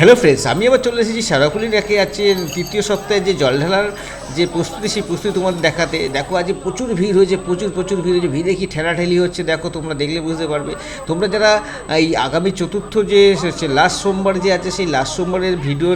Hello friends আমি আবার চলে এসেছি সারাকুলি রেখে আছে তৃতীয় সপ্তাহে যে জল ঢালার যে প্রস্তুতি, সেই প্রস্তুতি তোমাদের দেখাতে। দেখো আজ প্রচুর ভিড় হয়েছে, প্রচুর প্রচুর ভিড় হয়েছে। ভিড়ে কি ঠেলাঠেলি হচ্ছে, দেখো, তোমরা দেখলে বুঝতে পারবে। তোমরা যারা এই আগামী চতুর্থ যে লাস্ট সোমবার যে আছে, সেই লাস্ট সোমবারের ভিডিও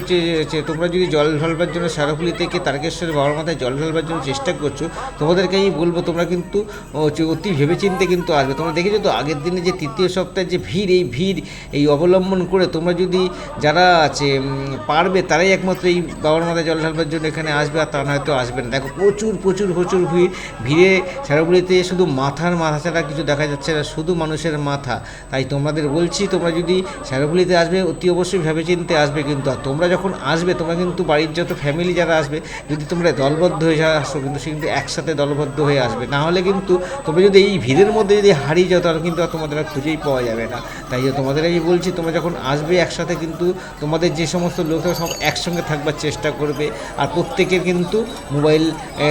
যে তোমরা যদি জল ঢালবার জন্য সারাকুলি থেকে তারকেশ্বর বাবার মাথায় জল ঢালবার জন্য চেষ্টা করছ, তোমাদেরকে আমি বলব, তোমরা কিন্তু হচ্ছে অতি ভেবেচিন্তে কিন্তু আসবে। তোমরা দেখেছ তো, আগের দিনে যে তৃতীয় সপ্তাহে যে ভিড়, এই ভিড়, এই অবলম্বন করে তোমরা যদি যারা আছে পারবে, তারাই একমাত্র এই বাবার মাথায় জল ঢালবার জন্য এখানে আসবে আর তা নয়তো আসবে না। দেখো, প্রচুর প্রচুর প্রচুর ভিড়। ভিড়ে সারাগুলিতে শুধু মাথার মাথা ছাড়া কিছু দেখা যাচ্ছে না, শুধু মানুষের মাথা। তাই তোমাদের বলছি, তোমরা যদি সারাগুলিতে আসবে, অতি অবশ্যই ভেবেচিন্তে আসবে কিন্তু। আর তোমরা যখন আসবে, তোমরা কিন্তু বাড়ির যত ফ্যামিলি যারা আসবে, যদি তোমরা দলবদ্ধ হয়ে যা- আসো, কিন্তু সে কিন্তু একসাথে দলবদ্ধ হয়ে আসবে। না হলে কিন্তু তোমরা যদি এই ভিড়ের মধ্যে যদি হারিয়ে যাও, তাহলে কিন্তু আর তোমাদের আর খুঁজেই পাওয়া যাবে না। তাই তোমাদের আমি বলছি, তোমরা যখন আসবে একসাথে কিন্তু তোমাদের যে সমস্ত লোক সব একসঙ্গে থাকবার চেষ্টা করবে। আর প্রত্যেকের কিন্তু মোবাইল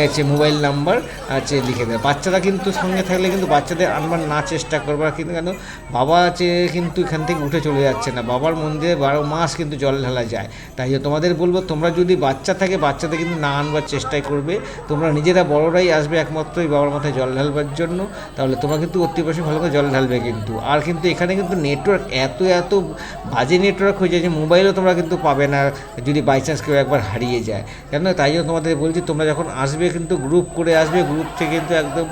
আছে মোবাইল নাম্বার আছে লিখে দেবে। বাচ্চারা কিন্তু সঙ্গে থাকলে কিন্তু বাচ্চাদের আনবার না চেষ্টা করবার কিন্তু কেন? বাবা আছে কিন্তু এখান থেকে উঠে চলে যাচ্ছে না। বাবার মন্দিরে বারো মাস কিন্তু জল ঢালা যায়। তাই তোমাদের বলব, তোমরা যদি বাচ্চা থাকে, বাচ্চাদের কিন্তু না আনবার চেষ্টাই করবে। তোমরা নিজেরা বড়রাই আসবে একমাত্র এই বাবার মাথায় জল ঢালবার জন্য। তাহলে তোমরা কিন্তু অতি অবশ্যই ভালো করে জল ঢালবে কিন্তু। আর কিন্তু এখানে কিন্তু নেটওয়ার্ক এত এত বাজে নেটওয়ার্ক হয়ে যায় যে মোবাইলও তোমরা কিন্তু পাবে না যদি বাই চান্স কেউ একবার হারিয়ে যায়। কেন তাই জন্য তোমাদের বলছি, তোমরা যখন আসবে কিন্তু গ্রুপ করে আসবে গ্রুপ থেকে কিন্তু একদম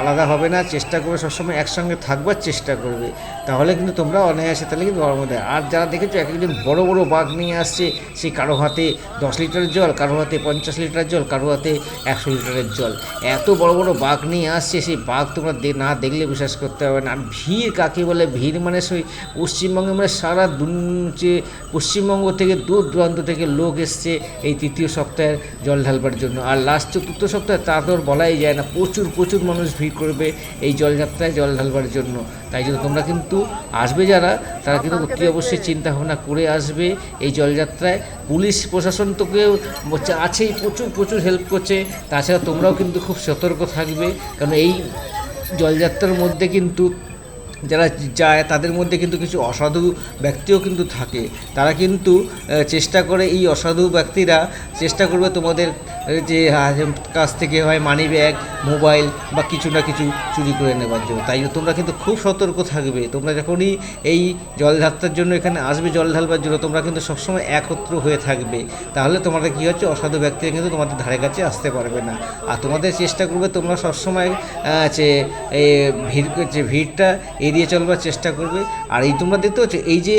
আলাদা হবে না, চেষ্টা করবে সবসময় একসঙ্গে থাকবার চেষ্টা করবে। তাহলে কিন্তু তোমরা অনায়াসে তাহলে কিন্তু গরম দেয় আর যারা দেখেছ এক একজন বড় বড় বাঘ নিয়ে আসছে সেই কারও হাতে দশ লিটারের জল, কারও হাতে পঞ্চাশ লিটার জল, কারও হাতে একশো লিটারের জল। এত বড় বড় বাঘ নিয়ে আসছে, সেই বাঘ তোমরা না দেখলে বিশ্বাস করতে হবে না। আর ভিড় কাকে বলে? ভিড় মানে সেই পশ্চিমবঙ্গে মানে সারা যে পশ্চিমবঙ্গ থেকে দূর দূরান্ত থেকে লোক এসছে এই তৃতীয় সপ্তাহের জল ঢালবার জন্য। আর লাস্ট চতুর্থ সপ্তাহে তা তো বলাই যায় না প্রচুর প্রচুর মানুষ ভিড় করবে এই জলযাত্রায় জল ঢালবার জন্য। তাই জন্য তোমরা কিন্তু আসবে যারা তারা কিন্তু অতি অবশ্যই চিন্তা ভাবনা করে আসবে এই জলযাত্রায় পুলিশ প্রশাসন তোকেও আছেই প্রচুর প্রচুর হেল্প করছে। তাছাড়া তোমরাও কিন্তু খুব সতর্ক থাকবে কারণ এই জলযাত্রার মধ্যে কিন্তু যারা যায় তাদের মধ্যে কিন্তু কিছু অসাধু ব্যক্তিও কিন্তু থাকে। তারা কিন্তু চেষ্টা করে এই অসাধু ব্যক্তিরা চেষ্টা করবে তোমাদের যে কাছ থেকে হয় মানি ব্যাগ মোবাইল বা কিছু না কিছু চুরি করে নেবার জন্য। তাই তোমরা কিন্তু খুব সতর্ক থাকবে। তোমরা যখনই এই জল জলযাত্রার জন্য এখানে আসবে, জল ঢালবার জন্য, তোমরা কিন্তু সবসময় একত্র হয়ে থাকবে। তাহলে তোমাদের কী হচ্ছে? অসাধু ব্যক্তিরা কিন্তু তোমাদের ধারে কাছে আসতে পারবে না। আর তোমাদের চেষ্টা করবে তোমরা সবসময় যে ভিড়, যে ভিড়টা এড়িয়ে চলবার চেষ্টা করবে। আর এই তোমরা দেখতে পাচ্ছ, এই যে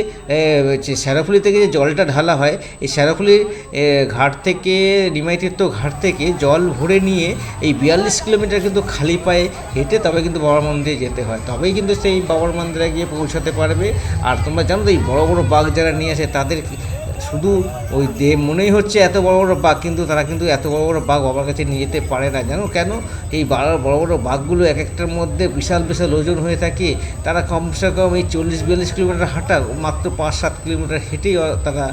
স্যারাফুলি থেকে যে জলটা ঢালা হয়, এই স্যারাফুলির ঘাট থেকে নিমাইতীর্থ ঘাট থেকে জল ভরে নিয়ে এই বিয়াল্লিশ কিলোমিটার কিন্তু খালি পায়ে হেঁটে তবে কিন্তু বাবার মন্দিরে যেতে হয়। তবেই কিন্তু সেই বাবার মন্দিরে গিয়ে পৌঁছাতে পারবে। আর তোমরা জানো তো এই বড়ো বড়ো বাঘ যারা নিয়ে আসে, তাদের শুধু ওই দে মনেই হচ্ছে এত বড় বড় বাঘ, কিন্তু তারা কিন্তু এত বড় বড় বাঘ বাবার কাছে নিয়ে যেতে পারে না। জানো কেন? এই বড় বড় বড় বাঘগুলো এক একটার মধ্যে বিশাল বিশাল ওজন হয়ে থাকে। তারা কমসে কম এই চল্লিশ বিয়াল্লিশ কিলোমিটার হাঁটা মাত্র পাঁচ সাত কিলোমিটার হেঁটেই তারা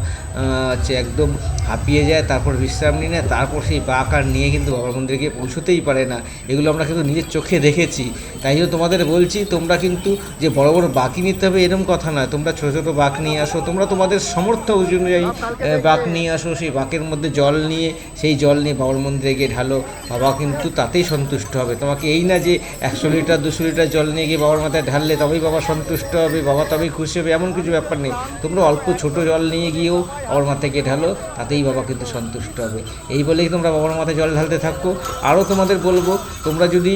হচ্ছে একদম হাঁপিয়ে যায়, তারপর বিশ্রাম নিয়ে নেয়, তারপর সেই বাঘ আর নিয়ে কিন্তু বাবার মন্দিরে গিয়ে পৌঁছতেই পারে না। এগুলো আমরা কিন্তু নিজের চোখে দেখেছি। তাই জন্য তোমাদের বলছি, তোমরা কিন্তু যে বড় বড় বাকি নিতে হবে এরকম কথা নয়। তোমরা ছোটো ছোটো বাঘ নিয়ে আসো, তোমরা তোমাদের সমর্থ অনুযায়ী আহ, বাঘ নিয়ে আসো সেই বাঘের মধ্যে জল নিয়ে সেই জল নিয়ে বাবার মন্দিরে গিয়ে ঢালো। বাবা কিন্তু তাতেই সন্তুষ্ট হবে। তোমাকে এই না যে একশো লিটার দুশো লিটার জল নিয়ে গিয়ে বাবার মাথায় ঢাললে তবেই বাবা সন্তুষ্ট হবে বাবা তবেই খুশি হবে এমন কিছু ব্যাপার নেই। তোমরা অল্প ছোট জল নিয়ে গিয়েও বাবার মাথায় গিয়ে ঢালো তাতেই বাবা কিন্তু সন্তুষ্ট হবে। এই বলেই তোমরা বাবার মাথায় জল ঢালতে থাকো। আরও তোমাদের বলব তোমরা যদি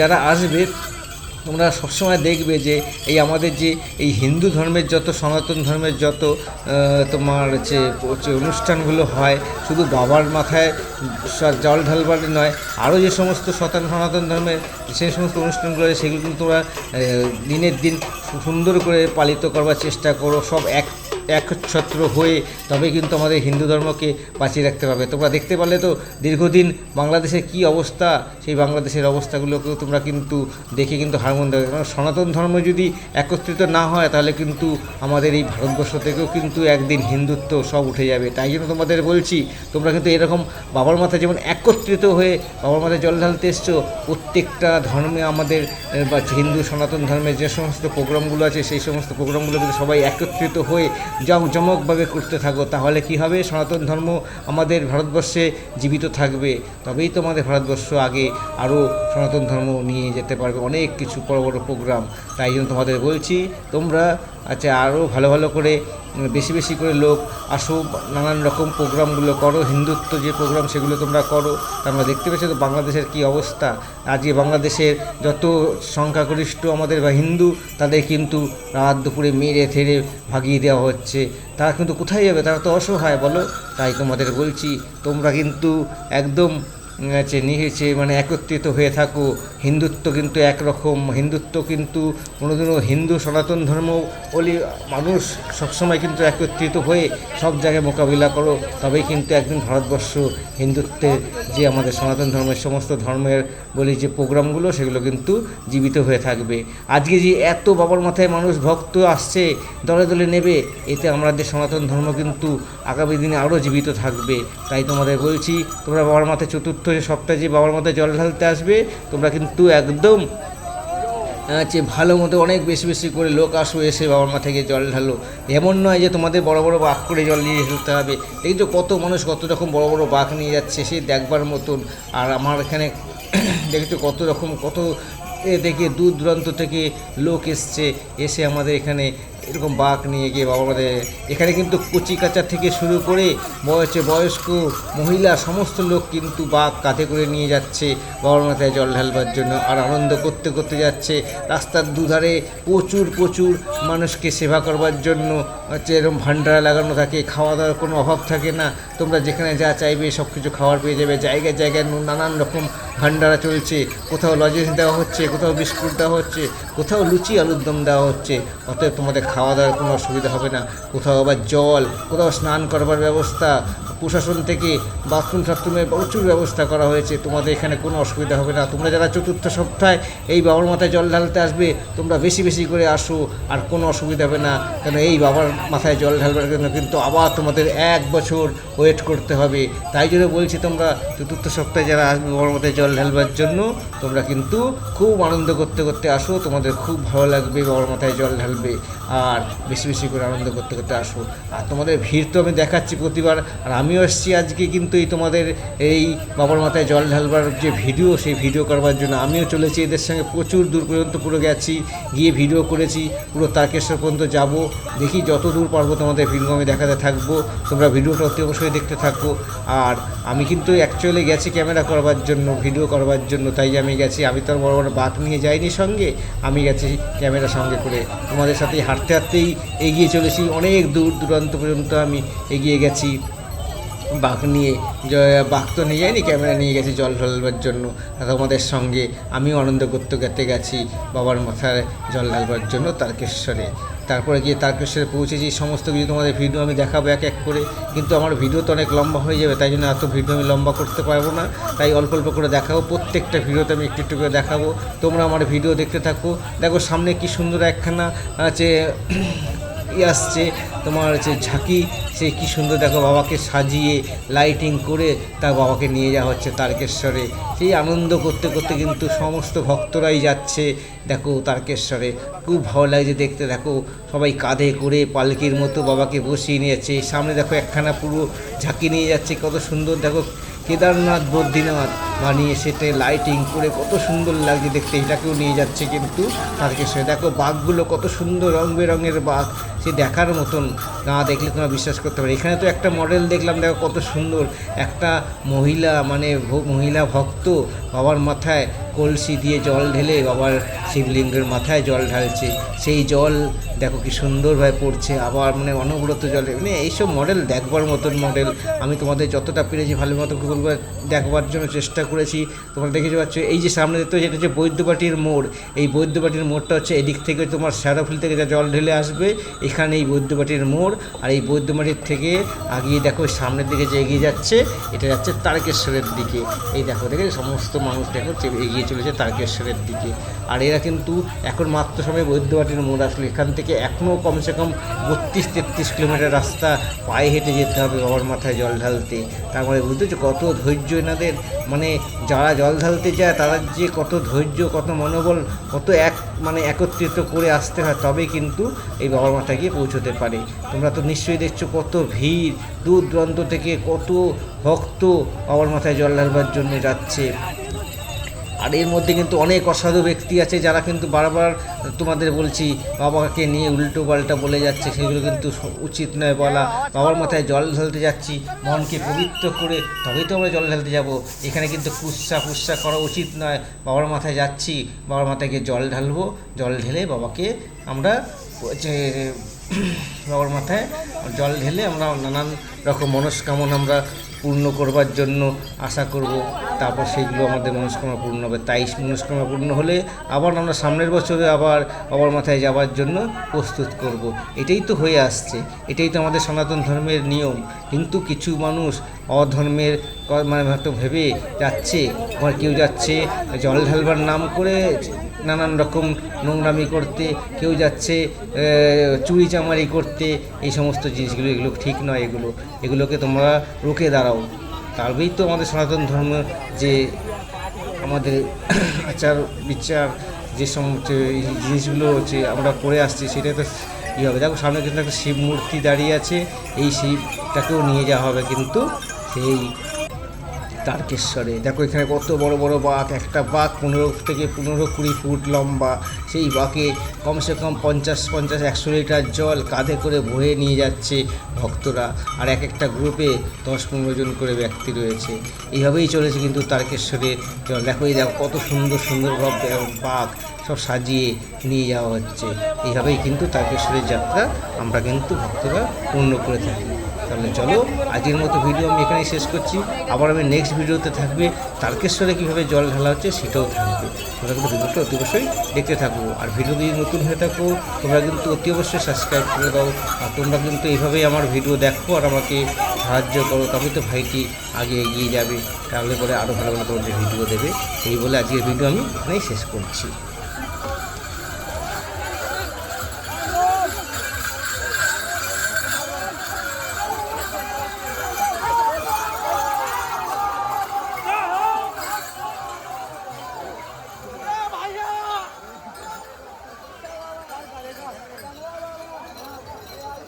যারা আসবে তোমরা সবসময় দেখবে যে এই আমাদের যে এই হিন্দু ধর্মের যত সনাতন ধর্মের যত তোমার যে অনুষ্ঠানগুলো হয়, শুধু বাবার মাথায় জল ঢালবার নয়, আরও যে সমস্ত সনাতন সনাতন ধর্মের সেই সমস্ত অনুষ্ঠানগুলো সেগুলো কিন্তু তোমরা দিনের দিন সুন্দর করে পালিত করবার চেষ্টা করো, সব এক একছত্র হয়ে তবে কিন্তু আমাদের হিন্দু ধর্মকে বাঁচিয়ে রাখতে পারবে। তোমরা দেখতে পারলে তো দীর্ঘদিন বাংলাদেশের কি অবস্থা, সেই বাংলাদেশের অবস্থাগুলোকেও তোমরা কিন্তু দেখে কিন্তু হারমোন দেবে। কারণ সনাতন ধর্ম যদি একত্রিত না হয়, তাহলে কিন্তু আমাদের এই ভারতবর্ষ থেকেও কিন্তু একদিন হিন্দুত্ব সব উঠে যাবে। তাই জন্য তোমাদের বলছি, তোমরা কিন্তু এরকম বাবার মাথায় যেমন একত্রিত হয়ে বাবার মাথায় জল ঢালতে এসছো, প্রত্যেকটা ধর্মে আমাদের বা হিন্দু সনাতন ধর্মের যে সমস্ত প্রোগ্রামগুলো আছে, সেই সমস্ত প্রোগ্রামগুলো কিন্তু সবাই একত্রিত হয়ে জমজমকভাবে করতে থাকো, তাহলে কি হবে? সনাতন ধর্ম আমাদের ভারতবর্ষে জীবিত থাকবে। তবেই তো আমাদের ভারতবর্ষ আগে আরও সনাতন ধর্ম নিয়ে যেতে পারবে। অনেক কিছু বড় বড় প্রোগ্রাম তাই জন্য তোমাদের বলছি, তোমরা আচ্ছা আরও ভালো ভালো করে বেশি বেশি করে লোক আসো, নানান রকম প্রোগ্রামগুলো করো, হিন্দুত্ব যে প্রোগ্রাম সেগুলো তোমরা করো তা আমরা দেখতে পেয়েছি তো বাংলাদেশের কি অবস্থা? আজকে বাংলাদেশের যত সংখ্যাগরিষ্ঠ আমাদের বা হিন্দু, তাদের কিন্তু রাত দুপুরে মেরে থেরে ভাগিয়ে দেওয়া হচ্ছে। তারা কিন্তু কোথায় যাবে? তারা তো অসহায়, বলো? তাই তোমাদের বলছি, তোমরা কিন্তু একদম হচ্ছে মানে একত্রিত হয়ে থাকো। হিন্দুত্ব কিন্তু একরকম, হিন্দুত্ব কিন্তু কোনোদিনও হিন্দু সনাতন ধর্ম বলি মানুষ সবসময় কিন্তু একত্রিত হয়ে সব জায়গায় মোকাবিলা করো, তবেই কিন্তু একদিন ভারতবর্ষ হিন্দুত্বের যে আমাদের সনাতন ধর্মের সমস্ত ধর্মের বলি যে প্রোগ্রামগুলো, সেগুলো কিন্তু জীবিত হয়ে থাকবে। আজকে যে এত বাবার মাথায় মানুষ ভক্ত আসছে, দলে দলে নেবে, এতে আমাদের সনাতন ধর্ম কিন্তু আগামী দিনে আরও জীবিত থাকবে। তাই তোমাদের বলছি, তোমরা বাবার মাথায় চতুর্থ সপ্তাহে যে বাবার মাথায় জল ঢালতে আসবে, তোমরা কিন্তু একদম হচ্ছে ভালো মতো অনেক বেশি বেশি করে লোক আসো, এসে বাবার মা থেকে জল ঢালো। এমন নয় যে তোমাদের বড় বড় বাঘ করে জল নিয়ে ফেলতে হবে। দেখছ কত মানুষ কত রকম বড় বড় বাঘ নিয়ে যাচ্ছে সে দেখবার মতন। আর আমার এখানে দেখছ কত রকম, কত এ থেকে দূর দূরান্ত থেকে লোক এসছে, এসে আমাদের এখানে এরকম বাঘ নিয়ে গিয়ে বাবা আমাদের এখানে কিন্তু কচি কাচা থেকে শুরু করে বয়সে বয়স্ক মহিলা সমস্ত লোক কিন্তু বাঘ কাঁধে করে নিয়ে যাচ্ছে। বাবার মাথায় জল ঢালবার জন্য আর আনন্দ করতে করতে যাচ্ছে। রাস্তার দুধারে প্রচুর প্রচুর মানুষকে সেবা করবার জন্য হচ্ছে এরকম ভান্ডারা লাগানো থাকে খাওয়া দাওয়ার কোনো অভাব থাকে না। তোমরা যেখানে যা চাইবে সব কিছু খাবার পেয়ে যাবে। জায়গায় জায়গায় নানান রকম ভান্ডারা চলছে, কোথাও লজেন্স দেওয়া হচ্ছে, কোথাও বিস্কুট দেওয়া হচ্ছে, কোথাও লুচি আলুর দম দেওয়া হচ্ছে, অতএব তোমাদের খাওয়া দাওয়ার কোনো অসুবিধা হবে না। কোথাও আবার জল, কোথাও স্নান করবার ব্যবস্থা প্রশাসন থেকে বাথরুম টাথরুমের প্রচুর ব্যবস্থা করা হয়েছে। তোমাদের এখানে কোনো অসুবিধা হবে না। তোমরা যারা চতুর্থ সপ্তাহে এই বাবার মাথায় জল ঢালতে আসবে, তোমরা বেশি বেশি করে আসো, আর কোনো অসুবিধা হবে না। কেন এই বাবার মাথায় জল ঢালবার জন্য কিন্তু আবার তোমাদের এক বছর ওয়েট করতে হবে। তাই জন্য বলছি তোমরা, চতুর্থ সপ্তাহে যারা আসবে বাবার মাথায় জল ঢালবার জন্য, তোমরা কিন্তু খুব আনন্দ করতে করতে আসো। তোমাদের খুব ভালো লাগবে বাবার মাথায় জল ঢালবে, আর বেশি বেশি করে আনন্দ করতে করতে আসো। আর তোমাদের ভিড় তো আমি দেখাচ্ছি প্রতিবার, আর আমিও এসেছি আজকে কিন্তু এই তোমাদের এই বাবার মাথায় জল ঢালবার যে ভিডিও, সেই ভিডিও করবার জন্য আমিও চলেছি। এদের সঙ্গে প্রচুর দূর পর্যন্ত পুরো গেছি, গিয়ে ভিডিও করেছি। পুরো তারকেশ্বর পর্যন্ত যাব। দেখি যত দূর পারব তোমাদের ভিডিও আমি দেখাতে থাকব। তোমরা ভিডিওটা অতি অবশ্যই দেখতে থাকো। আর আমি কিন্তু অ্যাকচুয়ালি গেছি ক্যামেরা করবার জন্য ভিডিও করবার জন্য। তাই আমি গেছি, আমি তো বড় বড় বাঘ নিয়ে যাইনি সঙ্গে। আমি গেছি ক্যামেরা সঙ্গে করে। তোমাদের সাথে হাঁটতে হাঁটতেই এগিয়ে চলেছি। অনেক দূর দূরান্ত পর্যন্ত আমি এগিয়ে গেছি। বাঘ নিয়ে বাঘ তো নিয়ে যায়নি, ক্যামেরা নিয়ে গেছি জল ঢালবার জন্য। তোমাদের সঙ্গে আমিও আনন্দ করতে করতে গেছি, বাবার মাথায় জল ঢালবার জন্য তারকেশ্বরে। তারপরে গিয়ে তারকেশ্বরে পৌঁছেছি, সমস্ত কিছু তোমাদের ভিডিও আমি দেখাবো এক এক করে। কিন্তু আমার ভিডিও তো অনেক লম্বা হয়ে যাবে, তাই জন্য এত ভিডিও আমি লম্বা করতে পারব না। তাই অল্প অল্প করে দেখাবো, প্রত্যেকটা ভিডিওতে আমি একটু একটু করে দেখাবো। তোমরা আমার ভিডিও দেখতে থাকো। দেখো সামনে কি সুন্দর একখানা আছে আসছে, তোমার হচ্ছে ঝাঁকি, সে কি সুন্দর দেখো বাবাকে সাজিয়ে লাইটিং করে তার বাবাকে নিয়ে যাওয়া হচ্ছে তারকেশ্বরে। সেই আনন্দ করতে করতে কিন্তু সমস্ত ভক্তরাই যাচ্ছে, দেখো তারকেশ্বরে। খুব ভালো লাগছে দেখতে, দেখো সবাই কাঁধে করে পালকির মতো বাবাকে বসিয়ে নিয়েছে। সামনে দেখো একখানা পুরো ঝাঁকি নিয়ে যাচ্ছে, কত সুন্দর দেখো কেদারনাথ, বদ্রীনাথ বানিয়ে সেটে লাইটিং করে কত সুন্দর লাগছে দেখতে। এটাকেও নিয়ে যাচ্ছে কিন্তু তারকেশ্বরে। দেখো বাঘগুলো কত সুন্দর রং বেরঙের বাঘ। সে দেখার মতন না দেখলে তোমরা বিশ্বাস করতে পারো। এখানে তো একটা মডেল দেখলাম, দেখো কত সুন্দর। একটা মহিলা মানে মহিলা ভক্ত বাবার মাথায় কলসি দিয়ে জল ঢেলে বাবার শিবলিঙ্গের মাথায় জল ঢালছে। সেই জল দেখো কি সুন্দরভাবে পড়ছে, আবার মানে অনবরত জলে মানে এইসব মডেল দেখবার মতন মডেল আমি তোমাদের যতটা পেরেছি ভালো মতো করে দেখবার জন্য চেষ্টা করেছি। তোমরা দেখেতে পাচ্ছ, এই যে সামনে দেখতে এটা হচ্ছে বৈদ্যবাটির মোড়। এই বৈদ্যবাটির মোড়টা হচ্ছে এদিক থেকে তোমার শ্যাওড়াফুলি থেকে যা জল ঢেলে আসবে এখানে এই বৈদ্যবাটির মোড়, আর এই বৈদ্যবাটির থেকে আগিয়ে দেখো সামনের দিকে যে এগিয়ে যাচ্ছে, এটা যাচ্ছে তারকেশ্বরের দিকে। এই দেখো, দেখে সমস্ত মানুষ দেখো এগিয়ে চলেছে তারকেশ্বরের দিকে। আর এরা কিন্তু এখন মাত্র সময় বৈদ্যবাটির মোড় আসলে। এখান থেকে এখনও কমসে কম বত্রিশ, তেত্রিশ কিলোমিটার রাস্তা পায়ে হেঁটে যেতে হবে বাবার মাথায় জল ঢালতে। তার তারপরে বুঝতেছো কত ধৈর্য এনাদের? মানে যারা জল ঢালতে যায়, তারা যে কত ধৈর্য, কত মনোবল, কত এক মানে একত্রিত করে আসতে হয় তবে কিন্তু এই বাবার মাথায় গিয়ে পৌঁছতে পারে। তোমরা তো নিশ্চয়ই দেখছ কত ভিড়, দূর দূরান্ত থেকে কত ভক্ত বাবার মাথায় জল ঢালবার জন্য যাচ্ছে। আর এর মধ্যে কিন্তু অনেক অসাধু ব্যক্তি আছে যারা কিন্তু বারবার তোমাদের বলছি, বাবাকে নিয়ে উল্টো পাল্টা বলে যাচ্ছে, সেগুলো কিন্তু উচিত নয় বলা। বাবার মাথায় জল ঢালতে যাচ্ছি, মনকে পবিত্র করে তবেই তো আমরা জল ঢালতে যাব। এখানে কিন্তু কুৎসা ফুৎসা করা উচিত নয়। বাবার মাথায় যাচ্ছি, বাবার মাথায় গিয়ে জল ঢালবো, জল ঢেলে বাবাকে আমরা বাবার মাথায় জল ঢেলে আমরা নানান রকম মনস্কামনা আমরা পূর্ণ করবার জন্য আশা করব। তারপর সেগুলো আমাদের মনস্কামনা পূর্ণ হবে। তাই মনস্কামনা পূর্ণ হলে আবার আমরা সামনের বছরে আবার বাবার মাথায় যাওয়ার জন্য প্রস্তুত করব। এটাই তো হয়ে আসছে। এটাই তো আমাদের সনাতন ধর্মের নিয়ম। কিন্তু কিছু মানুষ অধর্মের মানে ভেবে যাচ্ছে, আবার কেউ যাচ্ছে জল ঢালবার নাম করে নানান রকম নোংরামি করতে, কেউ যাচ্ছে চুরি চামারি করতে, এই সমস্ত জিনিসগুলো, এগুলো ঠিক নয় এগুলো। এগুলোকে তোমরা রুখে দাঁড়াও। তবেই তো আমাদের সনাতন ধর্ম যে আমাদের আচার, বিচার, যে সমস্ত জিনিসগুলো হচ্ছে আমরা করে আসছি, সেটা তো ই হবে। দেখো, সামনে কিন্তু একটা শিব মূর্তি দাঁড়িয়ে আছে। এই শিবটাকেও নিয়ে যাওয়া হবে কিন্তু সেই তারকেশ্বরে। দেখো এখানে কত বড় বড় বাঘ, একটা বাঘ পনেরো থেকে পনেরো কুড়ি ফুট লম্বা, সেই বাঘে কমসে কম পঞ্চাশ পঞ্চাশ, একশো লিটার জল কাঁধে করে বয়ে নিয়ে যাচ্ছে ভক্তরা। আর এক একটা গ্রুপে দশ পনেরো জন করে ব্যক্তি রয়েছে। এইভাবেই চলেছে কিন্তু তারকেশ্বরে। জল দেখো এই দেখো কত সুন্দর সুন্দর বাঘ বাঘ সব সাজিয়ে নিয়ে যাওয়া হচ্ছে। এইভাবেই কিন্তু তারকেশ্বরের যাত্রা আমরা কিন্তু ভক্তরা পূর্ণ করে থাকি। তাহলে চলো, আজকের মতো ভিডিও আমি এখানেই শেষ করছি। আবার আমি নেক্সট ভিডিওতে থাকবে। তারকেশ্বরে কীভাবে জল ঢালা হচ্ছে সেটাও থাকবে। তোমরা কিন্তু ভিডিওটা অতি অবশ্যই দেখতে থাকব আর ভিডিও যদি নতুন হয়ে থাকো, তোমরা কিন্তু অতি অবশ্যই সাবস্ক্রাইব করে দাও। আর তোমরা কিন্তু এইভাবেই আমার ভিডিও দেখো আর আমাকে সাহায্য করো তবে তো ভাইটি আগে এগিয়ে যাবে। তাহলে পরে আরও ভালো ভালো তোমাদের ভিডিও দেবে। এই বলে আজকের ভিডিও আমি এখানেই শেষ করছি।